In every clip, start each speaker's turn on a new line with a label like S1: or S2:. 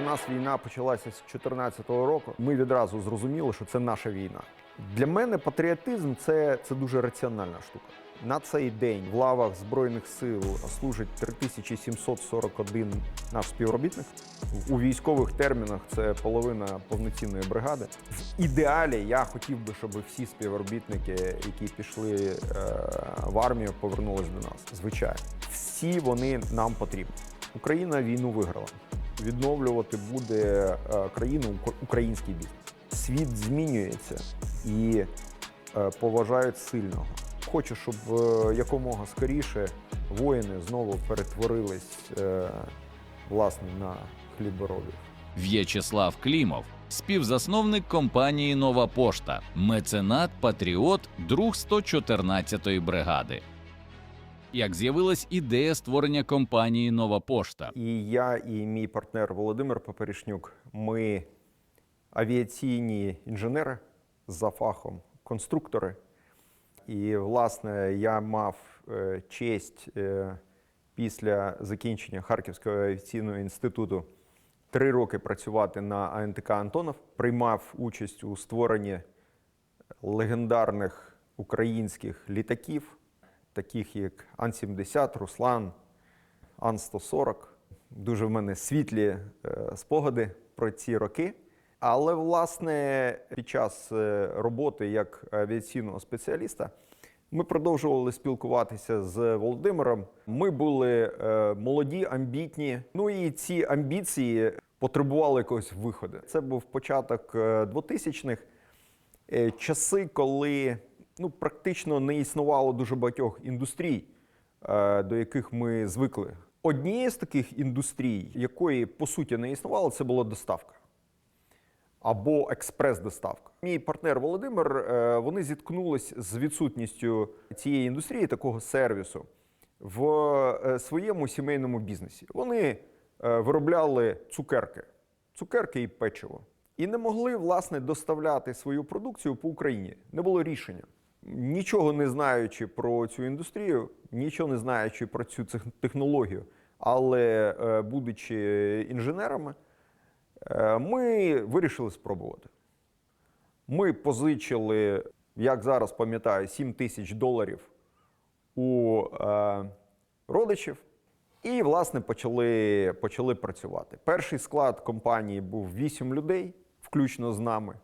S1: Для нас війна почалася з 2014 року. Ми відразу зрозуміли, що це наша війна. Для мене патріотизм це, це дуже раціональна штука. На цей день в лавах Збройних сил служить 3741 наш співробітник. У військових термінах це половина повноцінної бригади. В ідеалі я хотів би, щоб всі співробітники, які пішли е, в армію, повернулись до нас. Звичайно, всі вони нам потрібні. Україна війну виграла. Відновлювати буде е, країну український бізнес. Світ змінюється і е, поважають сильного. Хочу, щоб е, якомога скоріше воїни знову перетворились власне на хліборобів.
S2: В'ячеслав Клімов, співзасновник компанії Нова Пошта, меценат, патріот, друг 114-ї бригади. Як з'явилась ідея створення компанії Нова Пошта?
S1: І я, і мій партнер Володимир Поперішнюк, ми авіаційні інженери за фахом, конструктори. І, власне, я мав е, честь е, після закінчення Харківського авіаційного інституту три роки працювати на АНТК Антонов. Приймав участь у створенні легендарних українських літаків, таких як Ан-70, Руслан, Ан-140. Дуже в мене світлі е, спогади про ці роки. Але, власне, під час е, роботи як авіаційного спеціаліста ми продовжували спілкуватися з Володимиром. Ми були е, молоді, амбітні. Ну і ці амбіції потребували якогось виходу. Це був початок е, 2000-х, е, часи, коли ну, практично не існувало дуже багатьох індустрій, е, до яких ми звикли. Однією з таких індустрій, якої по суті не існувало, це була доставка або експрес-доставка. Мій партнер Володимир е, вони зіткнулись з відсутністю цієї індустрії, такого сервісу в е, своєму сімейному бізнесі. Вони виробляли цукерки, цукерки і печиво. І не могли власне доставляти свою продукцію по Україні. Не було рішення. Нічого не знаючи про цю індустрію, нічого не знаючи про цю технологію, але е, будучи інженерами, Е, Ми вирішили спробувати. Ми позичили, як зараз пам'ятаю, 7 тисяч доларів у е, родичів і, власне, почали, почали працювати. Перший склад компанії був 8 людей, включно з нами.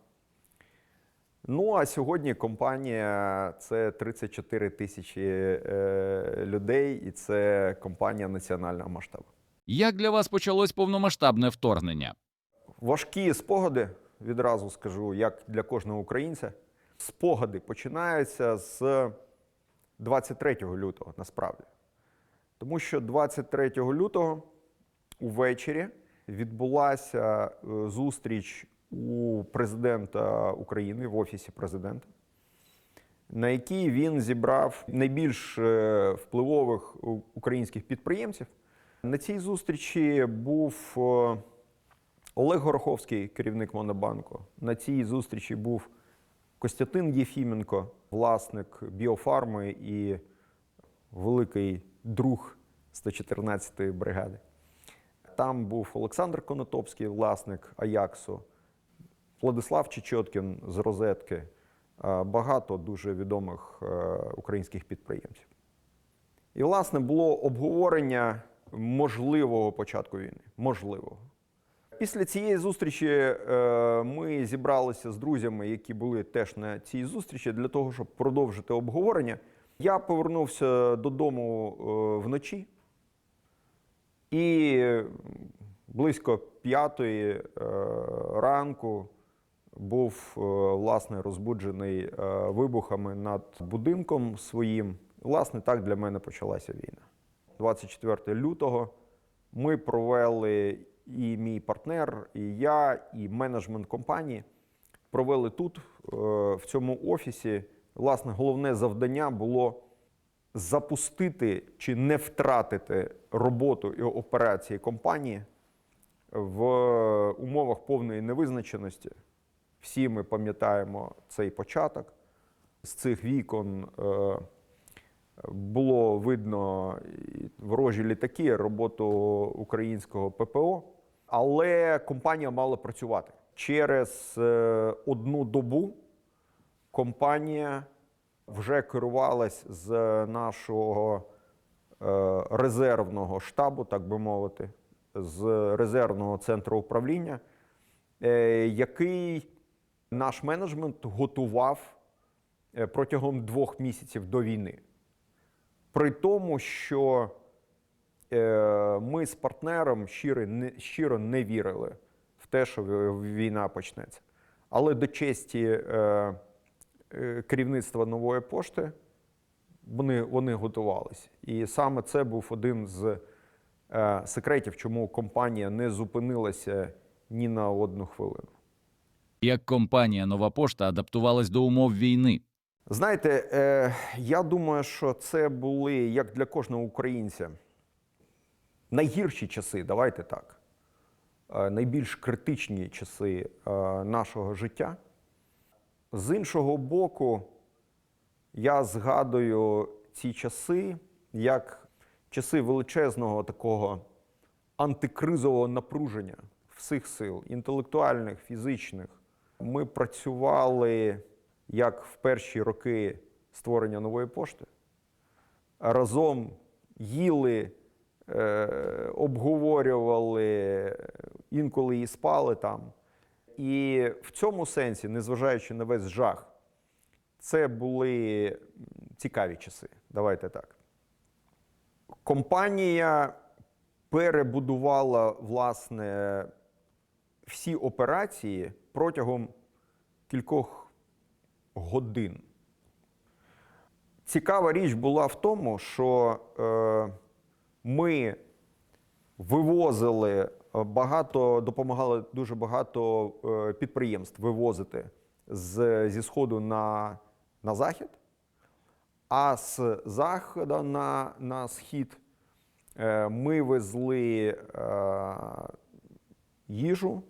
S1: Ну а сьогодні компанія це 34 тисячі е, людей, і це компанія національного масштабу.
S2: Як для вас почалось повномасштабне вторгнення?
S1: Важкі спогади, відразу скажу, як для кожного українця. Спогади починаються з 23 лютого, насправді. Тому що 23 лютого увечері відбулася е, зустріч у президента України в офісі президента, на якій він зібрав найбільш е, впливових українських підприємців. На цій зустрічі був е, Олег Гороховський, керівник Монобанку. На цій зустрічі був Костянтин Єфіменко, власник біофарми і великий друг 114-ї бригади. Там був Олександр Конотопський, власник Аяксу, Владислав Чечоткін з Розетки, е, багато дуже відомих е, українських підприємців. І, власне, було обговорення можливого початку війни. Можливого. Після цієї зустрічі е, ми зібралися з друзями, які були теж на цій зустрічі, для того, щоб продовжити обговорення. Я повернувся додому вночі і близько п'ятої ранку був е, власне розбуджений е, вибухами над будинком своїм. Власне, так для мене почалася війна. 24 лютого ми провели і мій партнер, і я, і менеджмент компанії провели тут, е, в цьому офісі. Власне, головне завдання було запустити чи не втратити роботу і операції компанії в умовах повної невизначеності. Всі ми пам'ятаємо цей початок. З цих вікон е, було видно ворожі літаки, роботу українського ППО. Але компанія мала працювати. Через е, одну добу компанія вже керувалась з нашого е, резервного штабу, так би мовити, з резервного центру управління, який наш менеджмент готував е, протягом двох місяців до війни. При тому, що е, ми з партнером щиро не, вірили в те, що війна почнеться. Але до честі е, керівництва нової пошти вони, вони готувалися. І саме це був один з секретів, чому компанія не зупинилася ні на одну хвилину.
S2: Як компанія Нова Пошта адаптувалась до умов війни?
S1: Знаєте, е, я думаю, що це були як для кожного українця найгірші часи, давайте так, е, найбільш критичні часи е, нашого життя. З іншого боку, я згадую ці часи як часи величезного такого антикризового напруження всіх сил, інтелектуальних, фізичних. Ми працювали як в перші роки створення нової пошти. Разом їли, е, обговорювали, інколи і спали там. І в цьому сенсі, незважаючи на весь жах, це були цікаві часи. Давайте так. Компанія перебудувала власне всі операції протягом кількох годин. Цікава річ була в тому, що е, ми вивозили багато, допомагали дуже багато е, підприємств вивозити з, зі сходу на, на захід, а з заходу на, на схід е, ми везли е, їжу,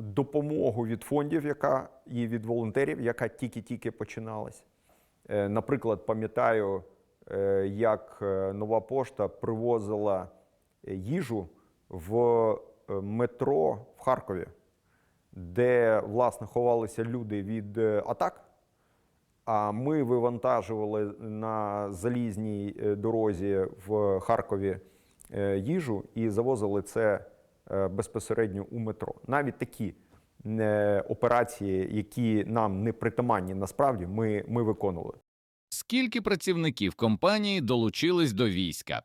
S1: допомогу від фондів, яка і від волонтерів, яка тільки-тільки починалась. Е, Наприклад, пам'ятаю, е, як е, нова пошта привозила їжу в метро в Харкові, де власне ховалися люди від атак. А ми вивантажували на залізній дорозі в Харкові їжу і завозили це безпосередньо у метро. Навіть такі е, операції, які нам не притаманні насправді, ми, ми виконували.
S2: Скільки працівників компанії долучились до війська?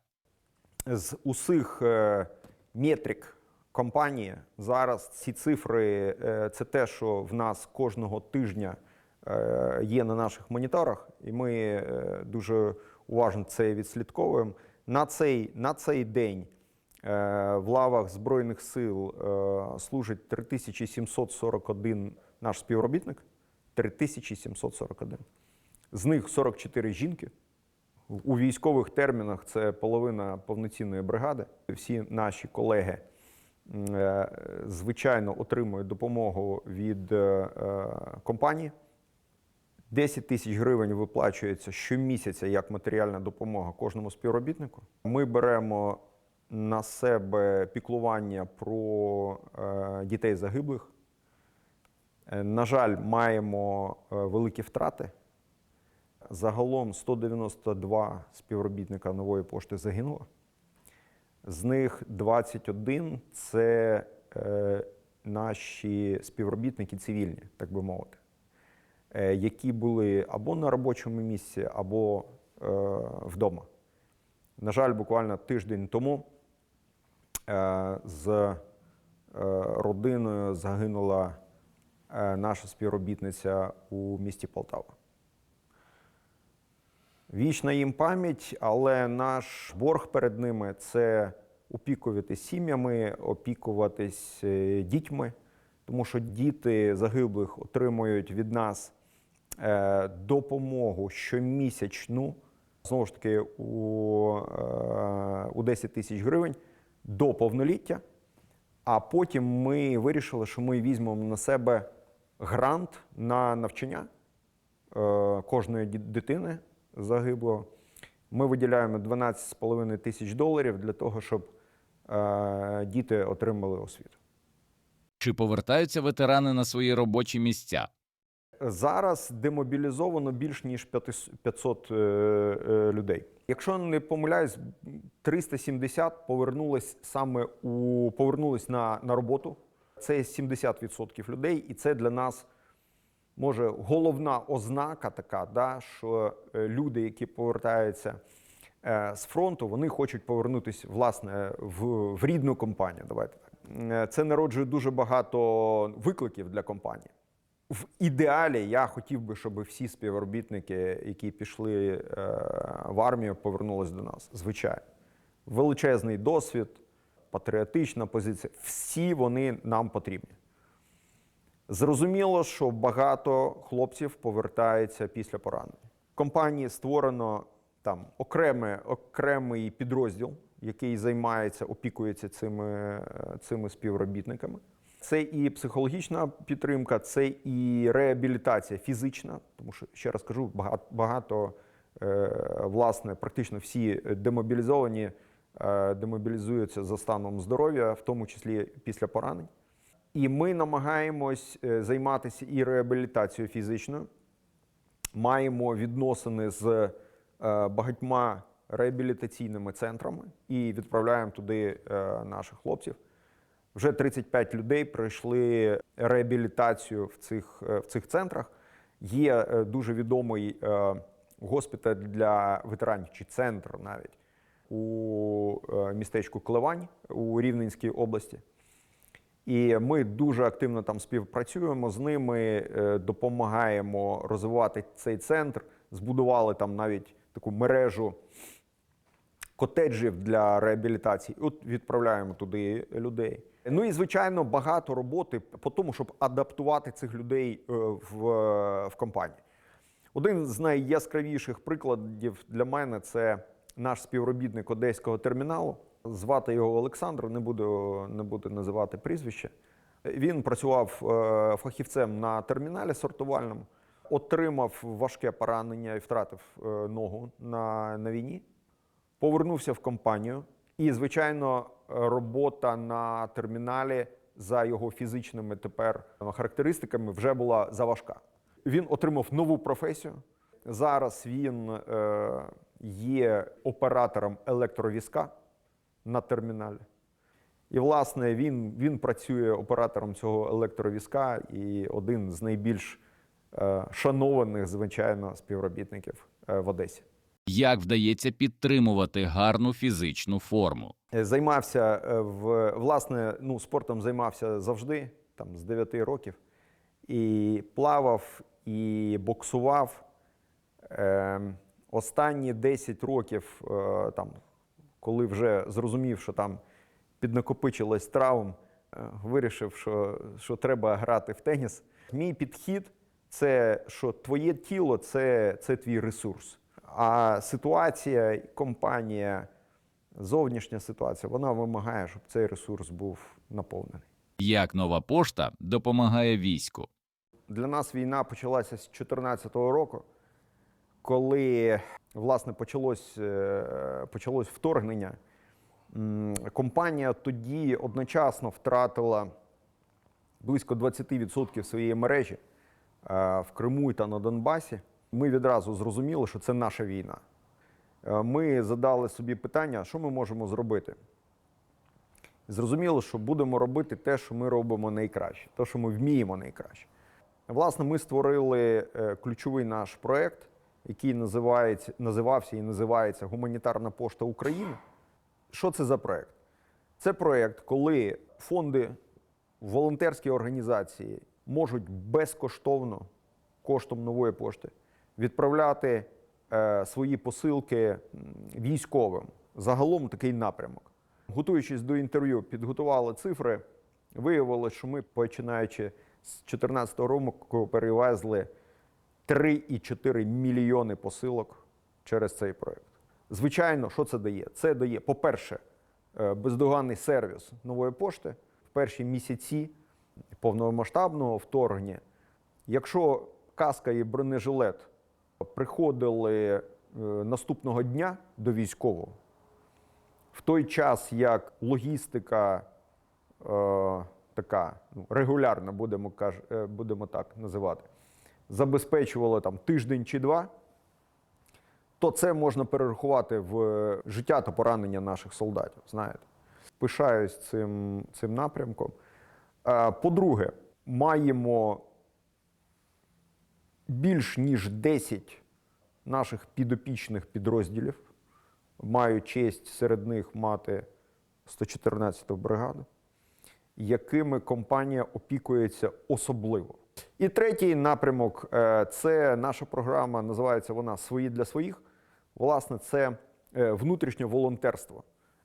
S1: З усіх е, метрик компанії зараз ці цифри е, це те, що в нас кожного тижня е, є на наших моніторах, і ми е, дуже уважно це відслідковуємо. На цей, на цей день е, в лавах Збройних сил е, служить 3741 наш співробітник. 3741. З них 44 жінки. У військових термінах це половина повноцінної бригади. Всі наші колеги, е, звичайно, отримують допомогу від е, е, компанії. 10 тисяч гривень виплачується щомісяця як матеріальна допомога кожному співробітнику. Ми беремо на себе піклування про е, дітей загиблих. Е, На жаль, маємо е, великі втрати. Загалом 192 співробітника нової пошти загинуло. З них 21 це наші співробітники цивільні, так би мовити, які були або на робочому місці, або вдома. На жаль, буквально тиждень тому з е, родиною загинула е, наша співробітниця у місті Полтава. Вічна їм пам'ять, але наш борг перед ними це опікуватись сім'ями, опікуватись е, дітьми, тому що діти загиблих отримують від нас е, допомогу щомісячну, знову ж таки, е, у 10 тисяч гривень до повноліття. А потім ми вирішили, що ми візьмемо на себе грант на навчання е, кожної дитини загиблого. Ми виділяємо 12,5 тисяч доларів для того, щоб е, діти отримали освіту.
S2: Чи повертаються ветерани на свої робочі місця?
S1: Зараз демобілізовано більш ніж 500 е, е, людей. Якщо не помиляюсь, 370 повернулись саме у повернулись на, на роботу. Це 70% людей, і це для нас може головна ознака така, да, що е, люди, які повертаються з фронту, вони хочуть повернутися власне в, в рідну компанію. Давайте так. Це народжує дуже багато викликів для компанії. В ідеалі я хотів би, щоб всі співробітники, які пішли е, в армію, повернулись до нас. Звичайно, величезний досвід, патріотична позиція. Всі вони нам потрібні. Зрозуміло, що багато хлопців повертається після поранень. В компанії створено там окреме, окремий підрозділ, який займається, опікується цими, е, цими співробітниками. Це і психологічна підтримка, це і реабілітація фізична, тому що ще раз кажу, багато, багато е, власне, практично всі демобілізовані е, демобілізуються за станом здоров'я, в тому числі після поранень. І ми намагаємось е, займатися і реабілітацією фізичною. Маємо відносини з багатьма реабілітаційними центрами і відправляємо туди наших хлопців. Вже 35 людей пройшли реабілітацію в цих, е, в цих центрах. Є е, дуже відомий е, госпіталь для ветеранів, чи центр навіть у містечку Клевань у Рівненській області. І ми дуже активно там співпрацюємо з ними, допомагаємо розвивати цей центр. Збудували там навіть таку мережу котеджів для реабілітації. От відправляємо туди людей. Ну і звичайно багато роботи по тому, щоб адаптувати цих людей е, в, в компанії. Один з найяскравіших прикладів для мене це наш співробітник одеського терміналу. Звати його Олександр, не буду, не буду називати прізвище. Він працював е, фахівцем на терміналі сортувальному, отримав важке поранення і втратив е, ногу на, на війні повернувся в компанію. І, звичайно, робота на терміналі за його фізичними тепер характеристиками вже була заважка. Він отримав нову професію. Зараз він е, є оператором електровізка на терміналі. І, власне, він, він працює оператором цього електровізка і один з найбільш е, шанованих, звичайно, співробітників е, в Одесі.
S2: Як вдається підтримувати гарну фізичну форму?
S1: Е, Займався е, в власне, ну спортом займався завжди, там з 9 років, і плавав, і боксував. Е, останні 10 років, е, там, коли вже зрозумів, що там піднакопичилось травм, вирішив, що, що треба грати в теніс. Мій підхід це що твоє тіло це, це твій ресурс. А ситуація, компанія, зовнішня ситуація, вона вимагає, щоб цей ресурс був наповнений.
S2: Як нова пошта допомагає війську?
S1: Для нас війна почалася з 2014 року, коли власне почалось, е, почалось вторгнення. Компанія тоді одночасно втратила близько 20% своєї мережі е, в Криму та на Донбасі. Ми відразу зрозуміли, що це наша війна. Е, Ми задали собі питання, що ми можемо зробити. Зрозуміло, що будемо робити те, що ми робимо найкраще, те, що ми вміємо найкраще. Власне, ми створили е, ключовий наш проект, який називається, називався і називається Гуманітарна пошта України. Що це за проект? Це проект, коли фонди, волонтерські організації можуть безкоштовно коштом нової пошти відправляти е, свої посилки військовим. Загалом такий напрямок. Готуючись до інтерв'ю, підготували цифри. Виявилося, що ми, починаючи з 2014 року, перевезли 3,4 мільйони посилок через цей проект. Звичайно, що це дає? Це дає, по-перше, е, бездоганний сервіс нової пошти в перші місяці повномасштабного вторгнення. Якщо каска і бронежилет приходили е, наступного дня до військового, в той час як логістика, е, така ну, регулярна, будемо, каж, е, будемо так називати, забезпечувала там тиждень чи два, то це можна перерахувати в життя та поранення наших солдатів. Знаєте, пишаюсь цим, цим напрямком. Е, По-друге, маємо більш ніж 10 наших підопічних підрозділів. Маю честь серед них мати 114-ту бригаду, якими компанія опікується особливо. І третій напрямок е, це наша програма, називається вона Свої для своїх. Власне, це е, внутрішнє волонтерство.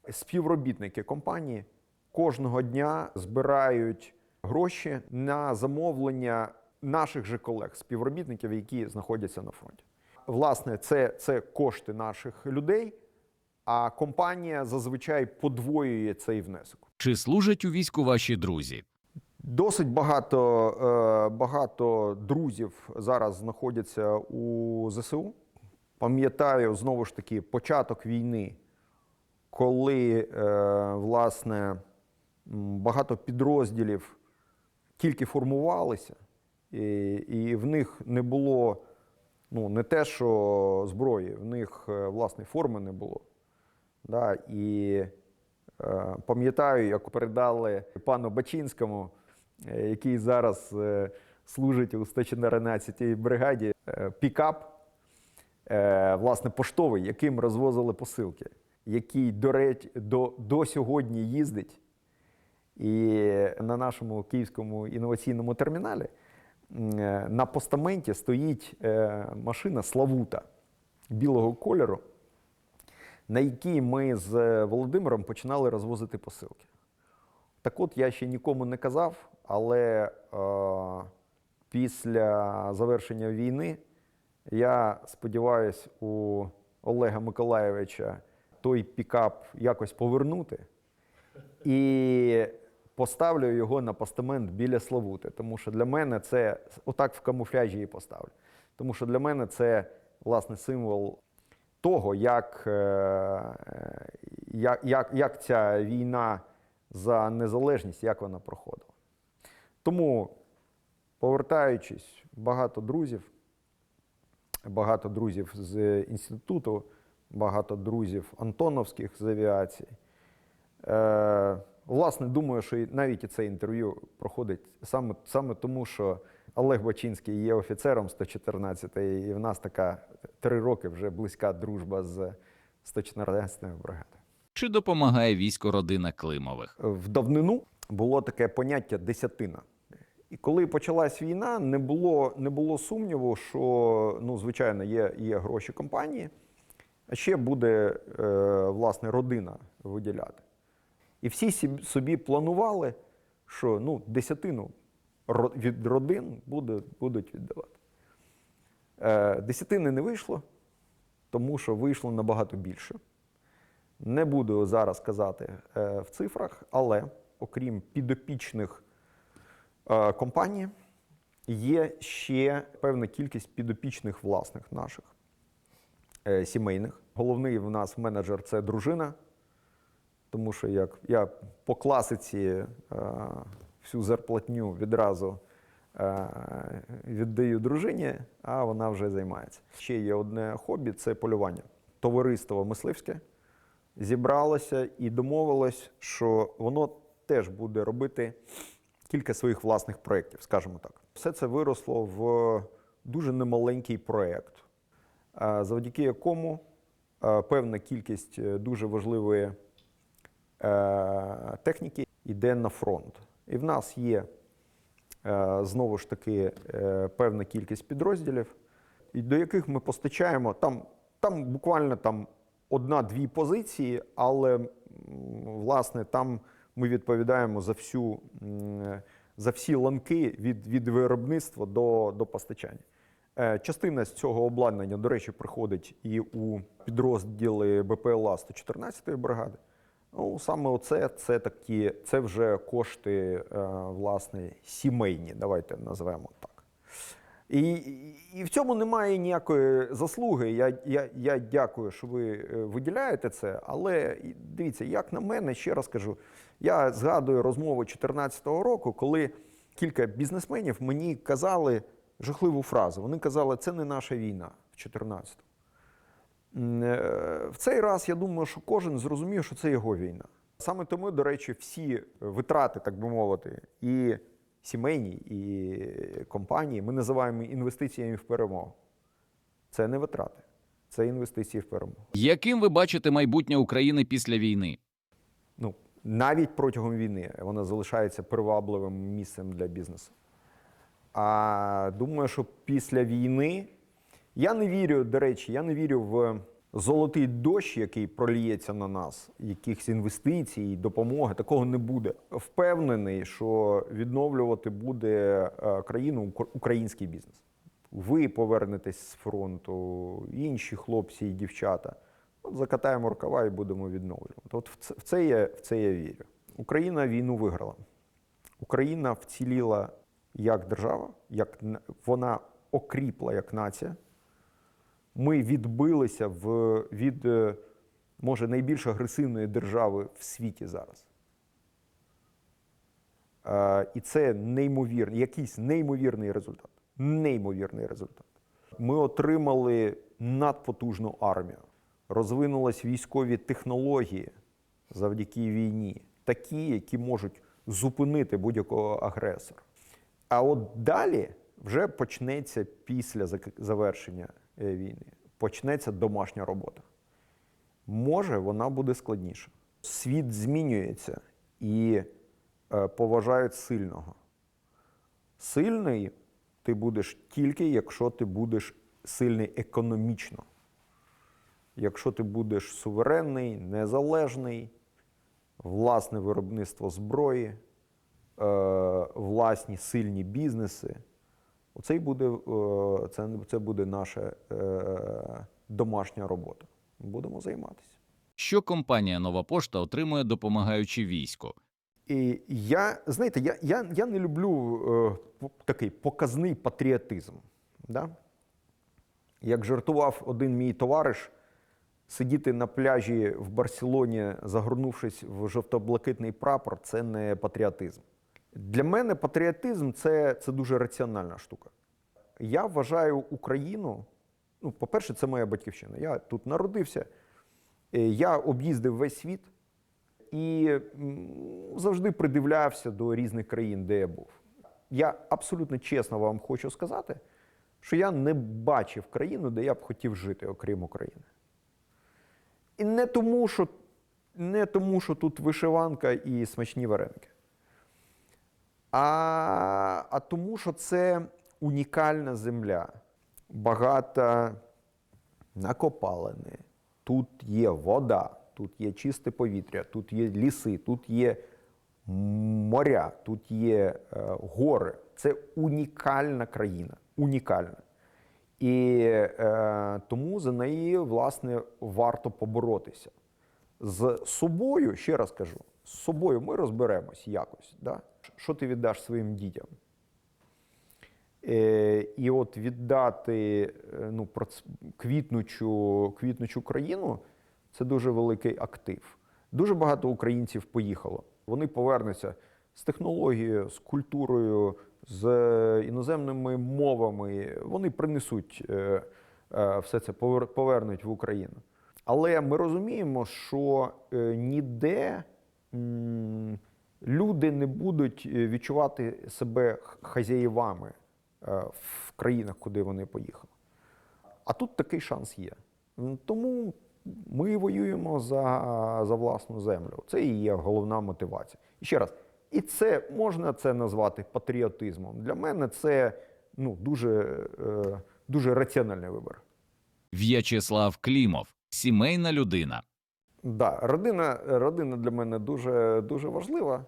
S1: Співробітники компанії кожного дня збирають гроші на замовлення наших же колег, співробітників, які знаходяться на фронті. Власне, це, це кошти наших людей, а компанія зазвичай подвоює цей внесок.
S2: Чи служать у війську ваші друзі?
S1: Досить багато, е, багато друзів зараз знаходяться у ЗСУ. Пам'ятаю знову ж таки початок війни, коли е, власне багато підрозділів тільки формувалися, і, і в них не було ну, не те, що зброї, в них е, власне форми не було. Да, і е, пам'ятаю, як передали пану Бачинському, е, який зараз е, служить у 114-й бригаді, е, пікап, е, власне, поштовий, яким розвозили посилки, який до, речі, до, до сьогодні їздить. І на нашому київському інноваційному терміналі на постаменті стоїть е, машина Славута білого кольору, на якій ми з Володимиром починали розвозити посилки. Так от я ще нікому не казав, але е, після завершення війни я сподіваюся у Олега Миколаєвича той пікап якось повернути і поставлю його на постамент біля Славути. Тому що для мене це отак в камуфляжі і поставлю. Тому що для мене це власне символ того, як, е, е, як, як, як ця війна за незалежність, як вона проходила. Тому, повертаючись, багато друзів, багато друзів з інституту, багато друзів Антоновських з авіації. Власне, думаю, що навіть і це інтерв'ю проходить саме, саме тому, що Олег Бачинський є офіцером 114-ї, і в нас така три роки вже близька дружба з 114-ю бригадою.
S2: Чи допомагає війську родина Климових?
S1: В давнину було таке поняття десятина. І коли почалась війна, не було, не було сумніву, що, ну, звичайно, є, є гроші компанії, а ще буде е, власне родина виділяти. І всі собі планували, що ну, десятину від родин буде, будуть віддавати. Е, десятини не вийшло, тому що вийшло набагато більше. Не буду зараз казати е, в цифрах, але окрім підопічних е, компаній, є ще певна кількість підопічних власних наших е, сімейних. Головний в нас менеджер це дружина, тому що як я по класиці е, всю зарплатню відразу е, віддаю дружині, а вона вже займається. Ще є одне хобі це полювання. Товариство мисливське зібралося і домовилось, що воно теж буде робити кілька своїх власних проєктів, скажімо так. Все це виросло в дуже немаленький проєкт, е, завдяки якому певна кількість дуже важливої техніки йде на фронт. І в нас є е, знову ж таки е, певна кількість підрозділів, до яких ми постачаємо там, там буквально там одна-дві позиції, але власне там ми відповідаємо за всю за всі ланки від, від виробництва до, до постачання. Е, Частина з цього обладнання, до речі, приходить і у підрозділи БПЛА 114-ї бригади. Ну, саме оце це такі, це вже кошти, е, власне, сімейні, давайте назвемо так. І, і, в цьому немає ніякої заслуги. Я, я, я дякую, що ви е, виділяєте це. Але дивіться, як на мене, ще раз кажу, я згадую розмову 2014 року, коли кілька бізнесменів мені казали жахливу фразу. Вони казали, це не наша війна в 2014 М, е, В цей раз я думаю, що кожен зрозумів, що це його війна. Саме тому, до речі, всі витрати, так би мовити, і сімейні, і компанії ми називаємо інвестиціями в перемогу. Це не витрати, це інвестиції в перемогу.
S2: Яким ви бачите майбутнє України після війни?
S1: Ну, навіть протягом війни вона залишається привабливим місцем для бізнесу. А думаю, що після війни я не вірю, до речі, я не вірю в золотий дощ, який проліється на нас, якихось інвестицій, допомоги. Такого не буде. Впевнений, що відновлювати буде е, країну український бізнес. Ви повернетесь з фронту, інші хлопці і дівчата. От закатаємо рукава і будемо відновлювати. От в це, я, в це я вірю. Україна війну виграла. Україна вціліла як держава, як вона окріпла як нація. Ми відбилися в, від, е, може, найбільш агресивної держави в світі зараз. І це неймовірний, якийсь неймовірний результат. Неймовірний результат. Ми отримали надпотужну армію, розвинулись військові технології завдяки війні, такі, які можуть зупинити будь-якого агресора. А от далі вже почнеться після завершення війни, почнеться домашня робота. Може, вона буде складніша. Світ змінюється і е, поважають сильного. Сильний ти будеш тільки, якщо ти будеш сильний економічно. Якщо ти будеш суверенний, незалежний, власне виробництво зброї, е, власні сильні бізнеси. Оце буде, е, це, це буде наша е, домашня робота. Будемо займатися.
S2: Що компанія Нова Пошта отримує, допомагаючи війську?
S1: І я, знаєте, я, я, я не люблю е, такий показний патріотизм. Да? Як жартував один мій товариш, сидіти на пляжі в Барселоні, загорнувшись в жовто-блакитний прапор, це не патріотизм. Для мене патріотизм це, це дуже раціональна штука. Я вважаю Україну, ну, по-перше, це моя батьківщина. Я тут народився, е, я об'їздив весь світ і завжди придивлявся до різних країн, де я був. Я абсолютно чесно вам хочу сказати, що я не бачив країну, де я б хотів жити, окрім України. І не тому, що, не тому, що тут вишиванка і смачні вареники, а, а тому, що це унікальна земля, багата на копалини. Тут є вода, тут є чисте повітря, тут є ліси, тут є моря, тут є е, гори. Це унікальна країна. Унікальна. І е, тому за неї, власне, варто поборотися. З собою, ще раз кажу, з собою ми розберемось якось. Да? Що ти віддаш своїм дітям? Е, і от віддати е, ну, квітнучу, квітнучу країну це дуже великий актив. Дуже багато українців поїхало. Вони повернуться з технологією, з культурою, з е, іноземними мовами. Вони принесуть все це, повернуть в Україну. Але ми розуміємо, що ніде люди не будуть е, відчувати себе хазяєвами е, в країнах, куди вони поїхали. А тут такий шанс є. Тому ми воюємо за, за власну землю. Це і є головна мотивація. І ще раз, і це можна це назвати патріотизмом. Для мене це ну, дуже, е, дуже раціональний вибір.
S2: В'ячеслав Клімов, сімейна людина.
S1: Да, родина, родина для мене дуже, дуже важлива.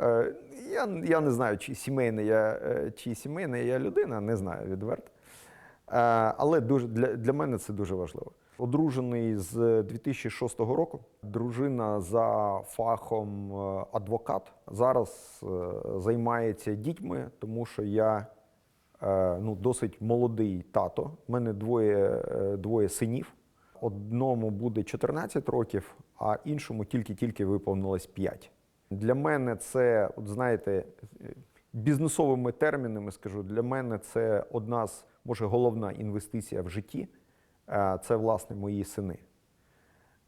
S1: Е, Я, я не знаю, чи сімейна я, е, чи сімейна я людина, не знаю відверто. Е, Але дуже, для, для мене це дуже важливо. Одружений з 2006 року. Дружина за фахом адвокат. Зараз займається дітьми, тому що я ну, досить молодий тато. У мене двоє, двоє синів. Одному буде 14 років, а іншому тільки-тільки виповнилось 5. Для мене це, от знаєте, бізнесовими термінами скажу, для мене це одна з, може, головна інвестиція в житті. Е, Це, власне, мої сини.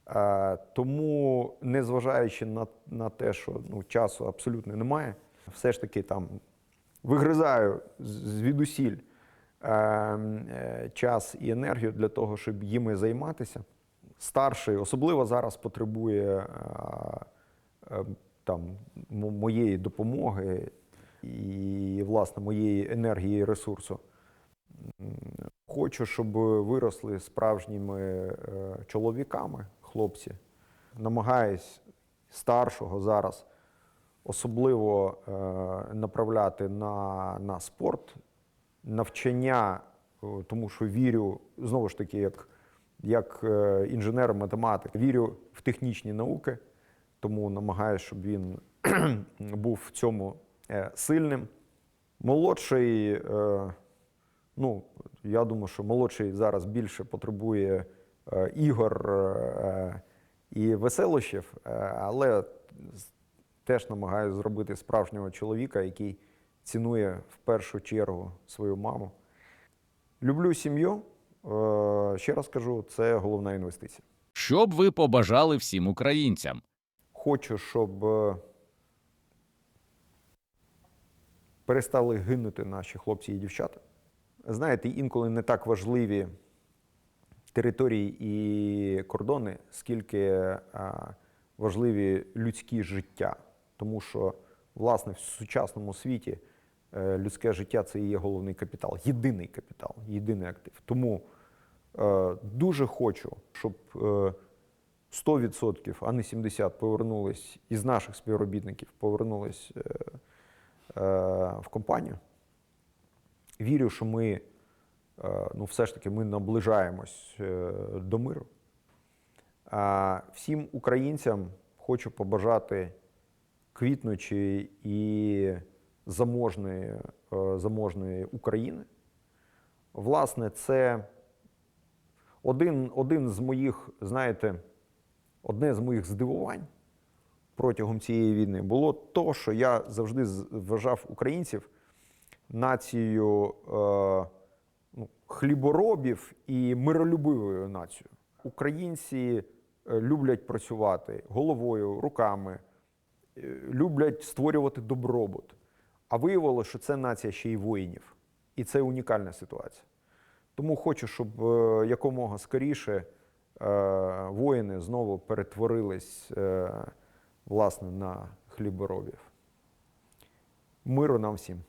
S1: Е, Тому, незважаючи на, на те, що ну, часу абсолютно немає, все ж таки там вигризаю звідусіль час і енергію для того, щоб їми займатися. Старший особливо зараз потребує е, е, там, моєї допомоги і, власне, моєї енергії і ресурсу. Хочу, щоб виросли справжніми е, чоловіками, хлопці. Намагаюсь старшого зараз особливо е, направляти на, на спорт, навчання, е, тому що вірю, знову ж таки, як, як е, інженер-математик, вірю в технічні науки, тому намагаюся, щоб він був в цьому е, сильним. Молодший, ну, я думаю, що молодший зараз більше потребує ігор і веселощів, але теж намагаюся зробити справжнього чоловіка, який цінує в першу чергу свою маму. Люблю сім'ю. Е, Ще раз кажу, це головна інвестиція.
S2: Що б ви побажали всім українцям?
S1: Хочу, щоб е, перестали гинути наші хлопці і дівчата. Знаєте, інколи не так важливі території і кордони, скільки е, важливі людські життя. Тому що, власне, в сучасному світі людське життя це і є головний капітал, єдиний капітал, єдиний актив. Тому е, дуже хочу, щоб е, 100%, а не 70% повернулись із наших співробітників, повернулись е, е, в компанію. Вірю, що ми е, ну, все ж таки ми наближаємось е, до миру. А всім українцям хочу побажати квітнучої і заможної, е, заможної України. Власне, це один, один з моїх, знаєте, одне з моїх здивувань протягом цієї війни було то, що я завжди вважав українців нацією е, ну, хліборобів і миролюбивою нацією. Українці е, люблять працювати головою, руками, е, люблять створювати добробут. А виявилося, що це нація ще й воїнів. І це унікальна ситуація. Тому хочу, щоб е, якомога скоріше е, воїни знову перетворились е, власне на хліборобів. Миру нам всім.